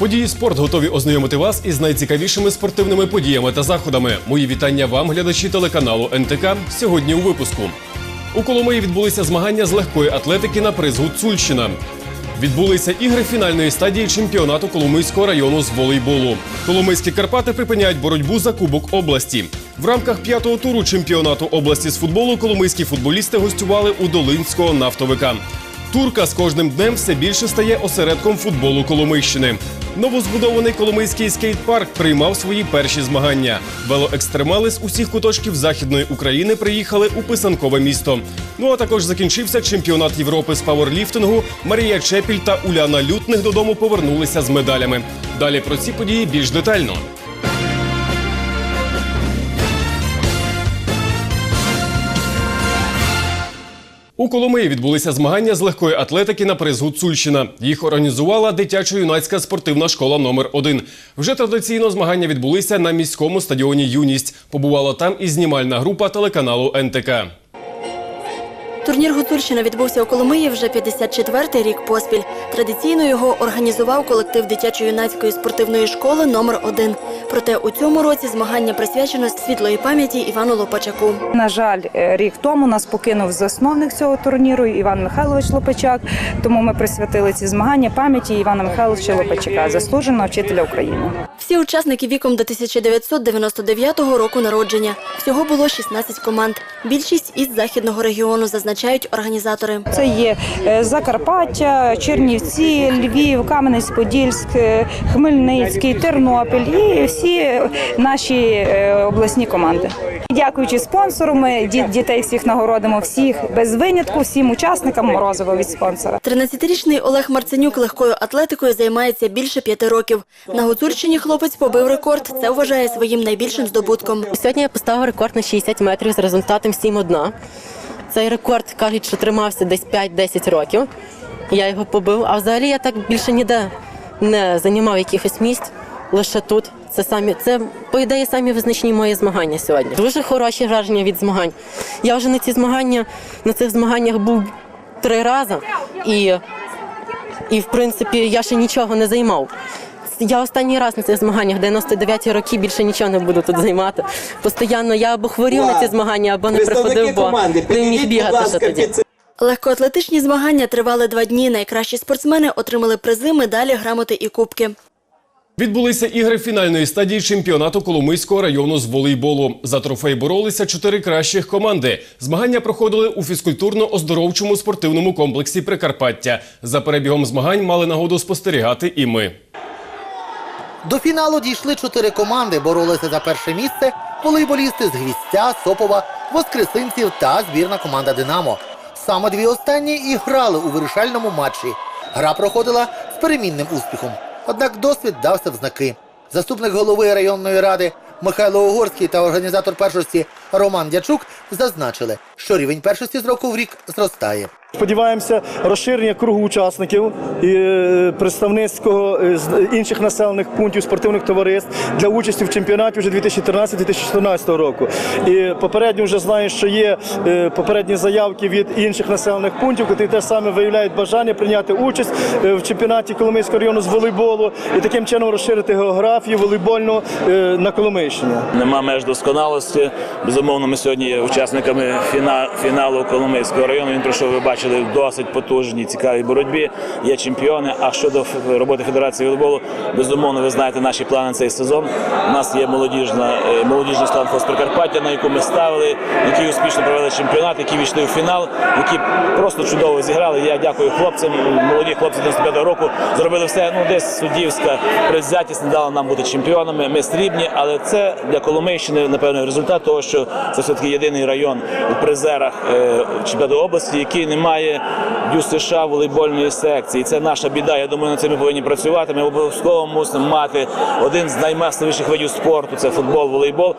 Події спорт готові ознайомити вас із найцікавішими спортивними подіями та заходами. Мої вітання вам, глядачі телеканалу НТК. Сьогодні у випуску. У Коломиї відбулися змагання з легкої атлетики на приз Гуцульщина. Відбулися ігри фінальної стадії чемпіонату Коломийського району з волейболу. Коломийські Карпати припиняють боротьбу за Кубок області. В рамках п'ятого туру чемпіонату області з футболу коломийські футболісти гостювали у Долинського нафтовика. Турка з кожним днем все більше стає осередком футболу Коломийщини. Новозбудований Коломийський скейт-парк приймав свої перші змагання. Велоекстремали з усіх куточків західної України приїхали у писанкове місто. Ну а також закінчився чемпіонат Європи з пауерліфтингу. Марія Чепіль та Уляна Лютних додому повернулися з медалями. Далі про ці події більш детально. У Коломиї відбулися змагання з легкої атлетики на приз Гуцульщина. Їх організувала дитячо-юнацька спортивна школа номер 1 Вже традиційно змагання відбулися на міському стадіоні Юність. Побувала там і знімальна група телеканалу НТК. Турнір Гуцульщина відбувся у Коломиї вже 54-й рік поспіль. Традиційно його організував колектив дитячо-юнацької спортивної школи номер 1 Проте у цьому році змагання присвячено світлої пам'яті Івану Лопачаку. На жаль, е, рік тому нас покинув засновник цього турніру Іван Михайлович Лопачак. Тому ми присвятили ці змагання пам'яті Івана Михайловича Лопачака, заслуженого вчителя України. Всі учасники віком до 1999 року народження. Всього було 16 команд. Більшість із західного регіону зазначають організатори. Це є е, Закарпаття, Чернівці, Львів, Кам'янець-Подільськ, е, Хмельницький, Тернопіль і всі наші е, обласні команди. Дякуючи спонсору, ми дітей всіх нагородимо, всіх без винятку, всім учасникам морозиво від спонсора. 13-річний Олег Марценюк легкою атлетикою займається більше п'яти років. На Гуцульщині хлопець побив рекорд. Це вважає своїм найбільшим здобутком. Сьогодні я поставив рекорд на 60 метрів з результатом 7-1. Цей рекорд кажуть, що тримався десь 5-10 років. Я його побив, а взагалі я так більше ніде не займав якихось місць. Лише тут. Це самі це по ідеї самі визначні мої змагання сьогодні. Дуже хороші враження від змагань. Я вже на ці змагання на цих змаганнях був три рази, і, і в принципі я ще нічого не займав. Я останній раз на цих змаганнях, 99-ті роки, більше нічого не буду тут займати. Постоянно я або хворів на ці змагання, або не приходив, бо не міг бігати ще тоді. Легкоатлетичні змагання тривали два дні. Найкращі спортсмени отримали призи, медалі, грамоти і кубки. Відбулися ігри фінальної стадії чемпіонату Коломийського району з волейболу. За трофей боролися чотири кращих команди. Змагання проходили у фізкультурно-оздоровчому спортивному комплексі Прикарпаття. За перебігом змагань мали нагоду спостерігати і ми. До фіналу дійшли чотири команди. Боролися за перше місце волейболісти з Гвістя, Сопова, Воскресинців та збірна команда Динамо. Саме дві останні і грали у вирішальному матчі. Гра проходила з перемінним успіхом. Однак досвід дався в знаки. Заступник голови районної ради Михайло Угорський та організатор першості Роман Дячук зазначили, що рівень першості з року в рік зростає. Сподіваємося, розширення кругу учасників і е, представницького е, з інших населених пунктів спортивних товариств для участі в чемпіонаті вже 2013-2014 року. І попередньо вже знаю, що є е, попередні заявки від інших населених пунктів, які теж саме виявляють бажання прийняти участь в чемпіонаті Коломийського району з волейболу і таким чином розширити географію волейбольну на Коломийщині. Нема меж досконалості. Безумовно, ми сьогодні є учасниками фіналу Коломийського району. Він пройшов, ви бачили, в досить потужній, цікавій боротьбі. Є чемпіони. А щодо роботи Федерації волейболу, безумовно, ви знаєте наші плани на цей сезон. У нас є молодіжна, е, молодіжний склад Прикарпаття, на яку ми ставили, які успішно провели чемпіонат, які війшли в фінал, які просто чудово зіграли. Я дякую хлопцям. Молоді хлопці 95-го року зробили все. Ну десь суддівська предвзятість не дала нам бути чемпіонами. Ми срібні, але це для Коломийщини, напевно, результат того, що це все таки єдиний район у призерах е, чемпіонату області, який не має дю США волейбольної секції. Це наша біда. Я думаю, над цим ми повинні працювати. Ми обов'язково мусимо мати один з наймасовіших видів спорту це футбол, волейбол.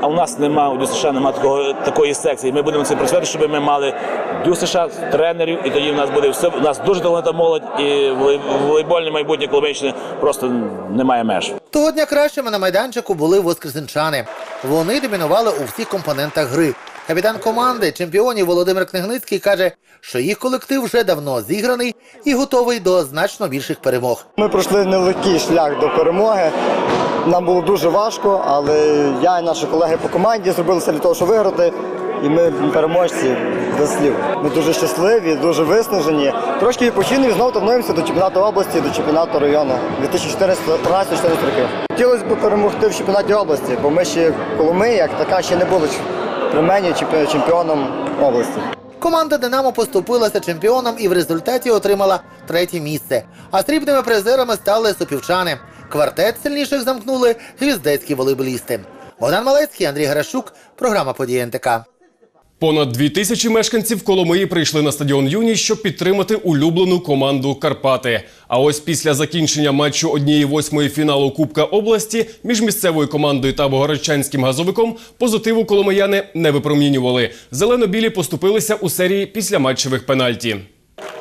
А у нас немає у ДЮСШ США немає такого такої секції. Ми будемо цим працювати, щоб ми мали ДЮСШ США, тренерів, і тоді в нас буде все. У нас дуже талановита молодь, і волейбольне майбутнє Коломийщини просто немає меж. Того дня кращими на майданчику були воскресенчани. Вони домінували у всіх компонентах гри. Капітан команди чемпіонів Володимир Книгницький каже, що їх колектив вже давно зіграний і готовий до значно більших перемог. Ми пройшли нелегкий шлях до перемоги. Нам було дуже важко, але я і наші колеги по команді зробили все для того, щоб виграти. І ми переможці без слів. Ми дуже щасливі, дуже виснажені. Трошки відпочинемо і знову тренуємося до чемпіонату області, до чемпіонату району 2014-2014 роки. Хотілося б перемогти в чемпіонаті області, бо ми ще Коломи, як така, ще не були при мені чемпі- чемпіоном області. Команда Динамо поступилася чемпіоном і в результаті отримала третє місце. А срібними призерами стали супівчани. Квартет сильніших замкнули гвіздецькі волейболісти. Богдан Малецький, Андрій Грашук, програма «Події НТК». Понад дві тисячі мешканців Коломиї прийшли на стадіон Юні, щоб підтримати улюблену команду Карпати. А ось після закінчення матчу однієї восьмої фіналу Кубка області між місцевою командою та богородчанським газовиком позитиву коломияни не випромінювали. Зелено-білі поступилися у серії післяматчевих пенальті.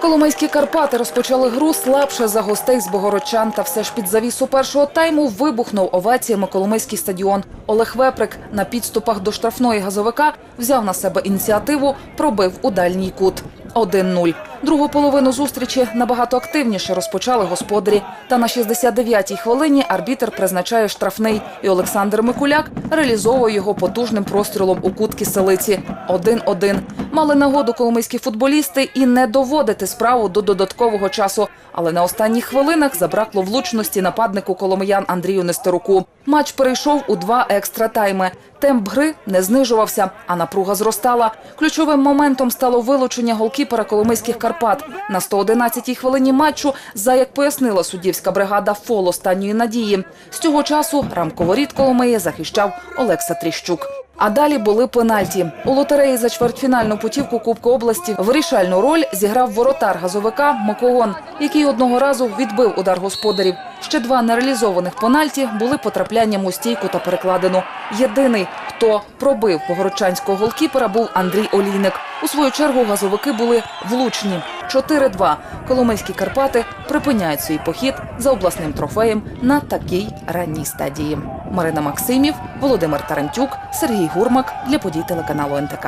Коломийські Карпати розпочали гру слабше за гостей з Богородчан. Та все ж під завісу першого тайму вибухнув оваціями Коломийський стадіон. Олег Веприк на підступах до штрафної газовика взяв на себе ініціативу, пробив у дальній кут. 1-0. Другу половину зустрічі набагато активніше розпочали господарі. Та на 69-й хвилині арбітер призначає штрафний, і Олександр Микуляк реалізовує його потужним прострілом у кут киселиці. 1-1. Мали нагоду коломийські футболісти і не доводити справу до додаткового часу. Але на останніх хвилинах забракло влучності нападнику коломиян Андрію Нестеруку. Матч перейшов у два екстра тайми. Темп гри не знижувався, а напруга зростала. Ключовим моментом стало вилучення голкіпера коломийських Карпат. На 111-й хвилині матчу, за як пояснила суддівська бригада фол останньої надії. З цього часу рамковоріт Коломиї захищав Олекса Тріщук. А далі були пенальті. У лотереї за чвертьфінальну путівку Кубку області вирішальну роль зіграв воротар газовика Макогон, який одного разу відбив удар господарів. Ще два нереалізованих пенальті були потраплянням у стійку та перекладину. Єдиний, хто пробив погородчанського голкіпера, був Андрій Олійник. У свою чергу газовики були влучні. 4-2. Коломийські Карпати припиняють свій похід за обласним трофеєм на такій ранній стадії. Марина Максимів, Володимир Тарантюк, Сергій Гурмак для подій телеканалу НТК.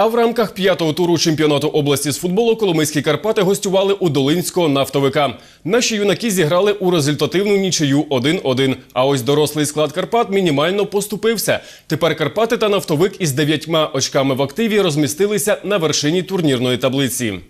А в рамках п'ятого туру чемпіонату області з футболу Коломийські Карпати гостювали у Долинського нафтовика. Наші юнаки зіграли у результативну нічию 1-1. А ось дорослий склад Карпат мінімально поступився. Тепер Карпати та нафтовик із дев'ятьма очками в активі розмістилися на вершині турнірної таблиці.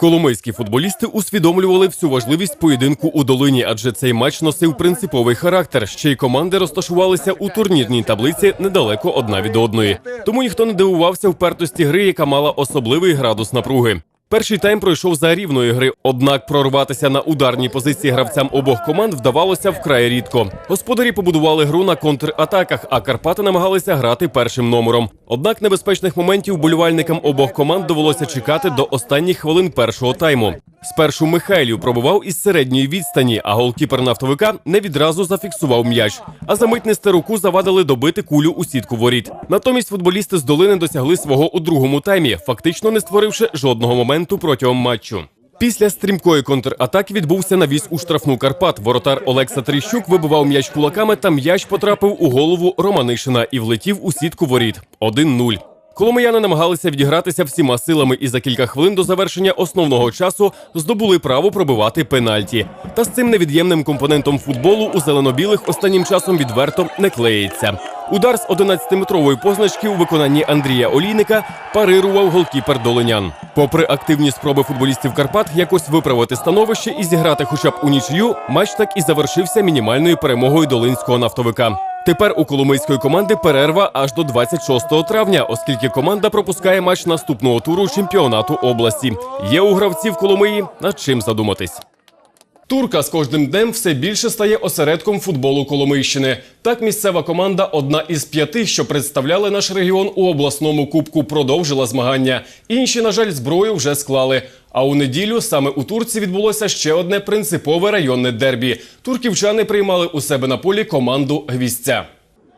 Коломийські футболісти усвідомлювали всю важливість поєдинку у долині, адже цей матч носив принциповий характер. Ще й команди розташувалися у турнірній таблиці недалеко одна від одної. Тому ніхто не дивувався впертості гри, яка мала особливий градус напруги. Перший тайм пройшов за рівної гри, однак прорватися на ударній позиції гравцям обох команд вдавалося вкрай рідко. Господарі побудували гру на контратаках, а Карпати намагалися грати першим номером. Однак небезпечних моментів болівальникам обох команд довелося чекати до останніх хвилин першого тайму. Спершу Михайлів пробував із середньої відстані, а голкіпер нафтовика не відразу зафіксував м'яч. А за мить Нестеруку завадили добити кулю у сітку воріт. Натомість футболісти з долини досягли свого у другому таймі, фактично не створивши жодного моменту протягом матчу. Після стрімкої контратаки відбувся навіс у штрафну Карпат. Воротар Олекса Тріщук вибивав м'яч кулаками, та м'яч потрапив у голову Романишина і влетів у сітку воріт. 1-0. Коломияни намагалися відігратися всіма силами і за кілька хвилин до завершення основного часу здобули право пробивати пенальті. Та з цим невід'ємним компонентом футболу у зелено-білих останнім часом відверто не клеїться. Удар з 11-метрової позначки у виконанні Андрія Олійника парирував голкіпер Долинян. Попри активні спроби футболістів Карпат якось виправити становище і зіграти хоча б у нічию, матч так і завершився мінімальною перемогою долинського нафтовика. Тепер у коломийської команди перерва аж до 26 травня, оскільки команда пропускає матч наступного туру чемпіонату області. Є у гравців Коломиї над чим задуматись. Турка з кожним днем все більше стає осередком футболу Коломийщини. Так місцева команда, одна із п'яти, що представляли наш регіон у обласному кубку, продовжила змагання. Інші, на жаль, зброю вже склали. А у неділю саме у Турці відбулося ще одне принципове районне дербі. Турківчани приймали у себе на полі команду Гвіздця.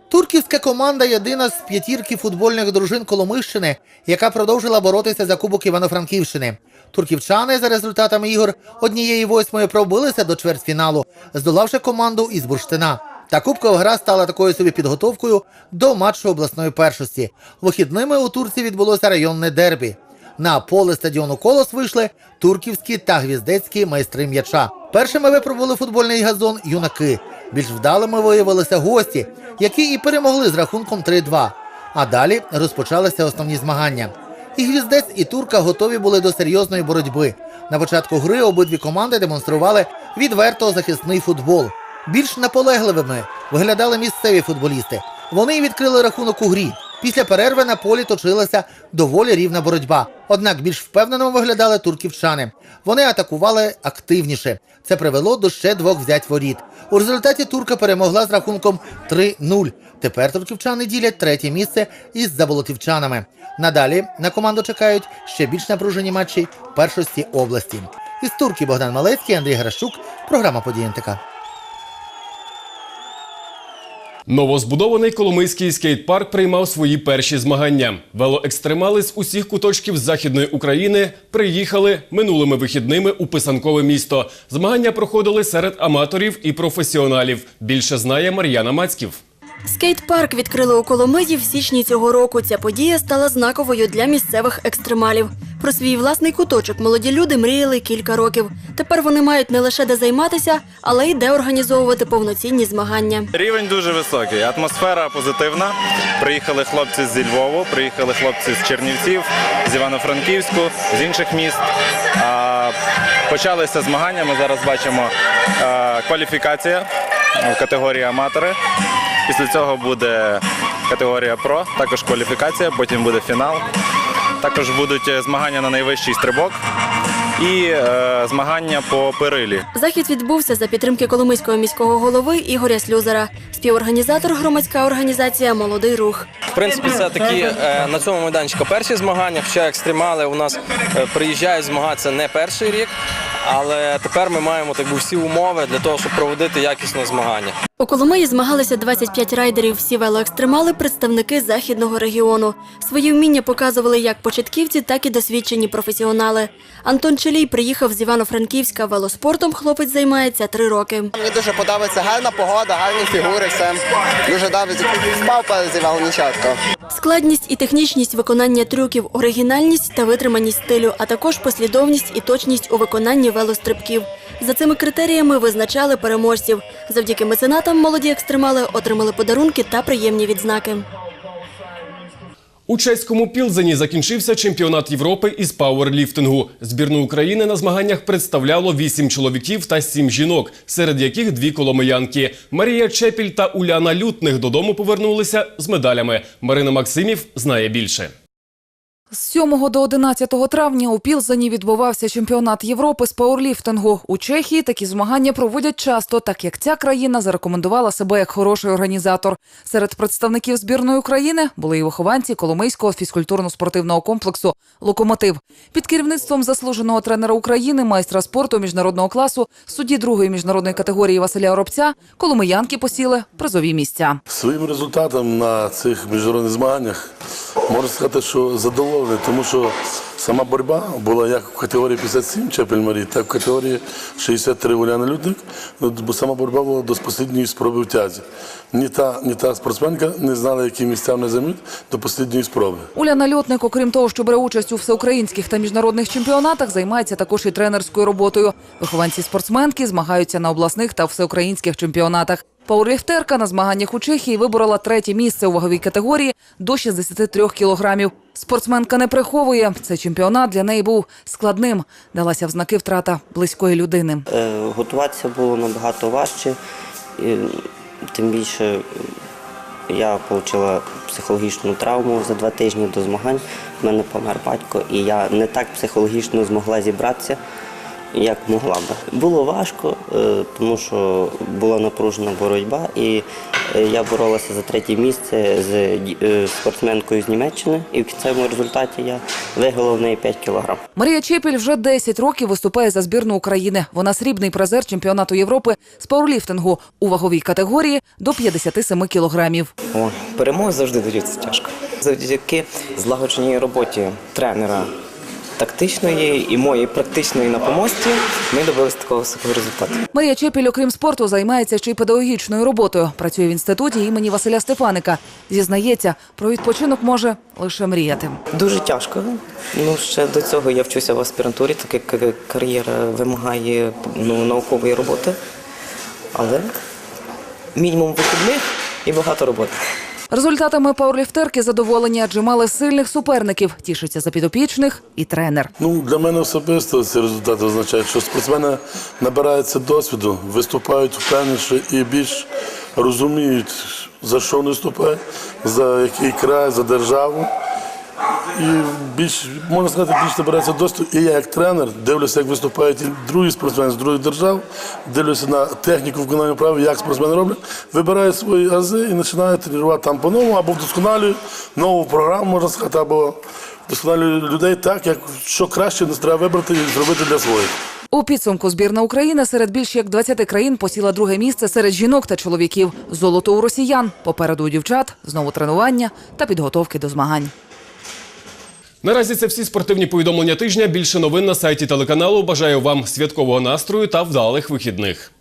Турківська команда єдина з п'ятірки футбольних дружин Коломийщини, яка продовжила боротися за Кубок Івано-Франківщини. Турківчани за результатами ігор однієї восьмої пробилися до чвертьфіналу, здолавши команду із Бурштина. Та кубкова гра стала такою собі підготовкою до матчу обласної першості. Вихідними у Турці відбулося районне дербі. На поле стадіону Колос вийшли турківські та гвіздецькі майстри м'яча. Першими випробували футбольний газон юнаки. Більш вдалими виявилися гості, які і перемогли з рахунком 3-2. А далі розпочалися основні змагання. І гвіздець, і турка готові були до серйозної боротьби. На початку гри обидві команди демонстрували відверто захисний футбол. Більш наполегливими виглядали місцеві футболісти. Вони відкрили рахунок у грі. Після перерви на полі точилася доволі рівна боротьба. Однак більш впевнено виглядали турківчани. Вони атакували активніше. Це привело до ще двох взять воріт. У результаті турка перемогла з рахунком 3-0. Тепер турківчани ділять третє місце із заболотівчанами. Надалі на команду чекають ще більш напружені матчі першості області. Із турки Богдан Малецький, Андрій Гращук. Програма «Події НТК». Новозбудований Коломийський скейт-парк приймав свої перші змагання. Велоекстремали з усіх куточків західної України приїхали минулими вихідними у писанкове місто. Змагання проходили серед аматорів і професіоналів. Більше знає Мар'яна Мацьків. Скейт-парк відкрили у Коломиї в січні цього року. Ця подія стала знаковою для місцевих екстремалів. Про свій власний куточок молоді люди мріяли кілька років. Тепер вони мають не лише де займатися, але й де організовувати повноцінні змагання. Рівень дуже високий, атмосфера позитивна. Приїхали хлопці зі Львову, приїхали хлопці з Чернівців, з Івано-Франківську, з інших міст. Почалися змагання. Ми зараз бачимо кваліфікація в категорії аматори. Після цього буде категорія Про, також кваліфікація, потім буде фінал. Також будуть е, змагання на найвищий стрибок і е, змагання по перилі. Захід відбувся за підтримки Коломийського міського голови Ігоря Слюзера. Співорганізатор громадська організація Молодий рух. В принципі, це такі е, на цьому майданчику перші змагання. Хоча екстремали у нас е, приїжджають змагатися не перший рік, але тепер ми маємо так би, всі умови для того, щоб проводити якісне змагання. У Коломиї змагалися 25 райдерів. Всі велоекстремали – представники західного регіону. Свої вміння показували як початківці, так і досвідчені професіонали. Антон Челій приїхав з Івано-Франківська. Велоспортом хлопець займається три роки. Мені дуже подобається гарна погода, гарні фігури, все. Дуже добре впав перезівав нічатко. Складність і технічність виконання трюків, оригінальність та витриманість стилю, а також послідовність і точність у виконанні велострибків. За цими критеріями визначали переможців. Завдяки меценатам молоді екстремали отримали подарунки та приємні відзнаки. У чеському Пілзені закінчився чемпіонат Європи із пауерліфтингу. Збірну України на змаганнях представляло вісім чоловіків та сім жінок, серед яких дві коломиянки. Марія Чепіль та Уляна Лютних додому повернулися з медалями. Марина Максимів знає більше. З 7 до 11 травня у Пілзені відбувався чемпіонат Європи з пауерліфтингу. У Чехії такі змагання проводять часто, так як ця країна зарекомендувала себе як хороший організатор. Серед представників збірної України були і вихованці Коломийського фізкультурно-спортивного комплексу Локомотив під керівництвом заслуженого тренера України, майстра спорту міжнародного класу, судді другої міжнародної категорії Василя Оробця. Коломиянки посіли призові місця. Своїм результатом на цих міжнародних змаганнях можна сказати, що задоволений, тому що сама боротьба була як в категорії 57 Чепель Марії, так в категорії 63 Уляна Людник. Ну, Бо сама боротьба була до останньої спроби в тязі. Ні та, ні та спортсменка не знала, які місця вони займуть до останньої спроби. Уляна Льотник, окрім того, що бере участь у всеукраїнських та міжнародних чемпіонатах, займається також і тренерською роботою. Вихованці спортсменки змагаються на обласних та всеукраїнських чемпіонатах. Пауерліфтерка на змаганнях у Чехії виборола третє місце у ваговій категорії до 63 кілограмів. Спортсменка не приховує. Цей чемпіонат для неї був складним. Далася в знаки втрата близької людини. Е, Готуватися було набагато важче. Тим більше я отримала психологічну травму за два тижні до змагань. У мене помер батько, і я не так психологічно змогла зібратися, як могла би. Було важко, е, тому що була напружена боротьба, і е, я боролася за третє місце з е, спортсменкою з Німеччини, і в кінцевому результаті я виграла в неї 5 кілограм. Марія Чепіль вже 10 років виступає за збірну України. Вона срібний призер чемпіонату Європи з пауерліфтингу у ваговій категорії до 57 кілограмів. О, перемоги завжди даються тяжко. Завдяки злагодженій роботі тренера тактичної і моєї практичної на помості ми добилися такого високого результату. Марія Чепіль, окрім спорту, займається ще й педагогічною роботою. Працює в інституті імені Василя Стефаника. Зізнається, про відпочинок може лише мріяти. Дуже тяжко. Ну ще до цього я вчуся в аспірантурі, так як кар'єра вимагає ну, наукової роботи. Але мінімум вихідних і багато роботи. Результатами пауерліфтерки задоволені, адже мали сильних суперників. Тішиться за підопічних і тренер. Ну, для мене особисто ці результати означають, що спортсмени набираються досвіду, виступають впевненіше і більш розуміють, за що вони виступають, за який край, за державу. І більш, можна сказати, більш набирається досвіду. І я як тренер дивлюся, як виступають і другі спортсмени з других держав, дивлюся на техніку виконання вправи, як спортсмени роблять, вибираю свої ази і починаю тренувати там по-новому, або вдосконалюю нову програму, можна сказати, або вдосконалюю людей так, як що краще не треба вибрати і зробити для своїх. У підсумку збірна України серед більш як 20 країн посіла друге місце серед жінок та чоловіків. Золото у росіян. Попереду у дівчат знову тренування та підготовки до змагань. Наразі це всі спортивні повідомлення тижня. Більше новин на сайті телеканалу. Бажаю вам святкового настрою та вдалих вихідних.